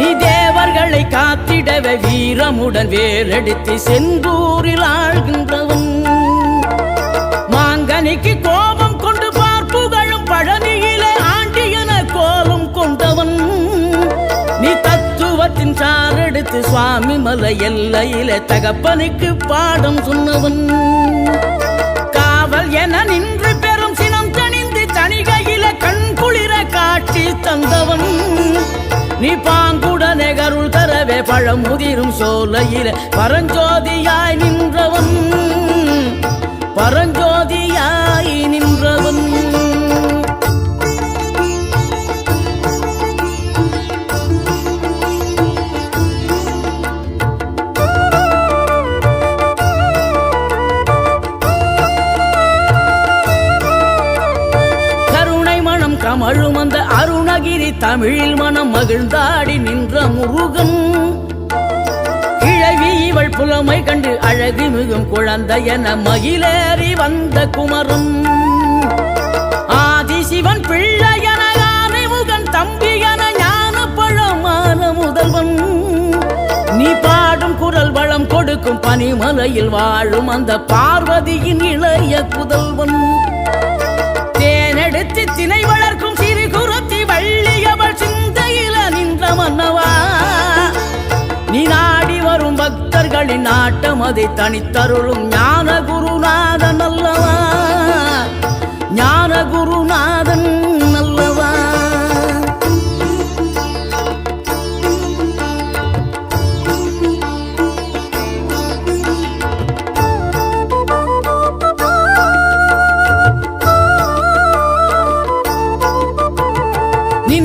நீ தேவர்களை காத்திடவே வீரமுடன் வேலெடுத்து செந்தூரில் ஆழ்கின்றவன் மாங்கனிக்கு கோபம் கொண்டு பார்ப்புகளும் பழனியிலே ஆண்டியன கோலம் கொண்டவன். நீ தத்துவத்தின் சாரெடுத்து சுவாமி மலை எல்லையிலே தகப்பனுக்கு பாடம் சொன்னவன். காவல் என நின்று பெரும் சினம் தணிந்து தணிகையில கண் குளிர காட்சி தந்தவன். நீ பாங்கு பழமுதிரும் பழம் சோலையில பரஞ்சோதியாய் நின்றவன். பரஞ்சோதியாய் நின்றவன். கருணை கமழும் அந்த அருணகிரி தமிழில் மனம் மகிழ்ந்தாடி நின்ற முருகன். இவள் புலமை கண்டு அழகு மிகும் குழந்தை என மகிழேறி வந்த குமரன். ஆதிசிவன் பிள்ளை என முகன் தம்பி என ஞான பழமான முதல்வன். நீ பாடும் குரல் வளம் கொடுக்கும் பனிமலையில் வாழும் அந்த பார்வதியின் இளைய புதல்வன். பக்தர்களின் நாட்டம் அதை தனித்தருளும் ஞான குருநாதன் அல்லவா? ஞான குரு